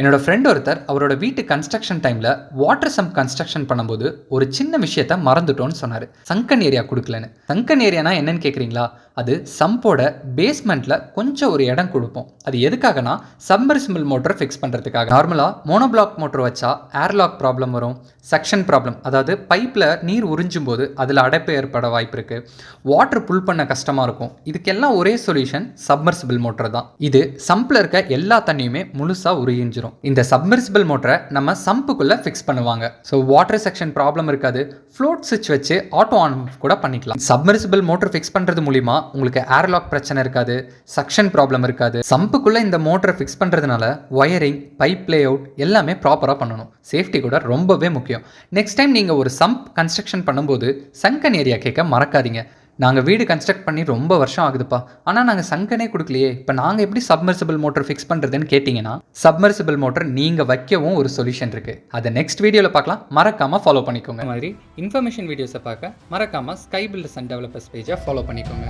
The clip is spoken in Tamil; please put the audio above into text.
என்னோட ஃப்ரெண்ட் ஒருத்தர் அவரோட வீட்டு கன்ஸ்ட்ரக்ஷன் டைமில் வாட்டர் சம்ப் கன்ஸ்ட்ரக்ஷன் பண்ணும்போது ஒரு சின்ன விஷயத்த மறந்துட்டோன்னு சொன்னார். சங்கன் ஏரியா கொடுக்கலன்னு. சங்கன் ஏரியானா என்னன்னு கேட்குறீங்களா அது சம்போட பேஸ்மெண்ட்டில் கொஞ்சம் ஒரு இடம் கொடுப்போம். அது எதுக்காகனா சப்மர்சிபிள் மோட்டர் ஃபிக்ஸ் பண்ணுறதுக்காக நார்மலாக மோனோபிளாக் மோட்டர் வச்சா ஏர்லாக் ப்ராப்ளம் வரும். செக்ஷன் ப்ராப்ளம் அதாவது பைப்பில் நீர் உறிஞ்சும் போது அதில் அடைப்பு ஏற்பட வாய்ப்பு இருக்குது வாட்டர் புல் பண்ண கஷ்டமாக இருக்கும். இதுக்கெல்லாம் ஒரே சொல்யூஷன் சப்மர்சிபிள் மோட்டர் தான். இது சம்பில் இருக்க எல்லா தண்ணியுமே முழுசாக உறிஞ்சிரும். இந்த சப்மர்சிபிள் மோட்டரை நம்ம சம்புக்குள்ளே ஃபிக்ஸ் பண்ணுவாங்க. ஸோ வாட்டர் செக்ஷன் ப்ராப்ளம் இருக்காது. ஃப்ளோட் சுவிட்ச் வச்சு ஆட்டோ ஆன் கூட பண்ணிக்கலாம். சப்மர்சிபிள் மோட்டர் ஃபிக்ஸ் பண்ணுறது மூலிமா உங்களுக்கு ஏர்லாக் பிரச்சனை இருக்காது. சக்ஷன் ப்ராப்ளம் இருக்காது. சம்புக்குள்ளே இந்த மோட்டரை ஃபிக்ஸ் பண்ணுறதுனால ஒயரிங் பைப் லே அவுட் எல்லாமே ப்ராப்பராக பண்ணணும். சேஃப்டி கூட ரொம்பவே முக்கியம். நெக்ஸ்ட் டைம் நீங்கள் ஒரு சம்ப் கன்ஸ்ட்ரக்ஷன் பண்ணும்போது சங்கன் ஏரியா கேட்க மறக்காதீங்க. நாங்கள் வீடு கன்ஸ்ட்ரக்ட் பண்ணி ரொம்ப வருஷம் ஆகுதுப்பா. ஆனால் நாங்கள் சங்கனே கொடுக்கலையே. இப்போ நாங்கள் எப்படி சப்மர்சிபிள் மோட்டர் ஃபிக்ஸ் பண்ணுறதுன்னு கேட்டிங்கன்னா சப்மர்சிபிள் மோட்டர் நீங்கள் வைக்கவும் ஒரு சொல்யூஷன் இருக்குது அதை நெக்ஸ்ட் வீடியோவில் பார்க்கலாம். மறக்காமல் ஃபாலோ பண்ணிக்கோங்க. மாதிரி இன்ஃபர்மேஷன் வீடியோஸை பார்க்க மறக்காமல் ஸ்கை பில்டர்ஸ் அண்ட் டெவலப்பர்ஸ் பேஜை ஃபாலோ பண்ணிக்கோங்க.